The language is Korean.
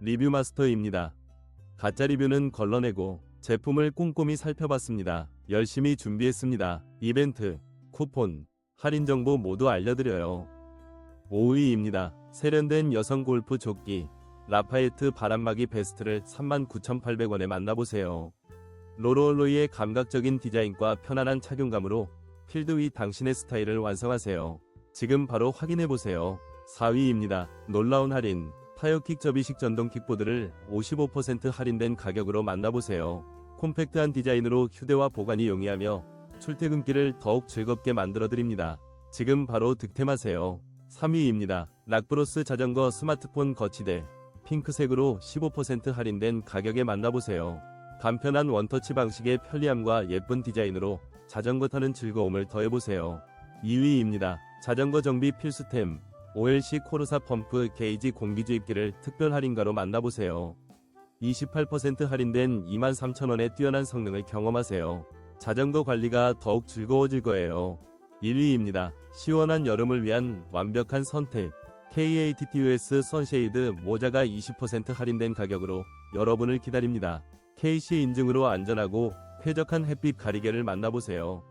리뷰 마스터입니다. 가짜 리뷰는 걸러내고 제품을 꼼꼼히 살펴봤습니다. 열심히 준비했습니다. 이벤트, 쿠폰, 할인 정보 모두 알려드려요. 5위입니다. 세련된 여성 골프 조끼 라파에트 바람막이 베스트를 39,800원에 만나보세요. 로로올로이의 감각적인 디자인과 편안한 착용감으로 필드 위 당신의 스타일을 완성하세요. 지금 바로 확인해보세요. 4위입니다. 놀라운 할인 타이어킥 접이식 전동 킥보드를 55% 할인된 가격으로 만나보세요. 콤팩트한 디자인으로 휴대와 보관이 용이하며 출퇴근길을 더욱 즐겁게 만들어드립니다. 지금 바로 득템하세요. 3위입니다. 락브로스 자전거 스마트폰 거치대 핑크색으로 15% 할인된 가격에 만나보세요. 간편한 원터치 방식의 편리함과 예쁜 디자인으로 자전거 타는 즐거움을 더해보세요. 2위입니다. 자전거 정비 필수템 OLC 코르사 펌프 게이지 공기주입기를 특별 할인가로 만나보세요. 28% 할인된 23,000원의 뛰어난 성능을 경험하세요. 자전거 관리가 더욱 즐거워질 거예요. 1위입니다. 시원한 여름을 위한 완벽한 선택. KATTUS 선쉐이드 모자가 20% 할인된 가격으로 여러분을 기다립니다. KC 인증으로 안전하고 쾌적한 햇빛 가리개를 만나보세요.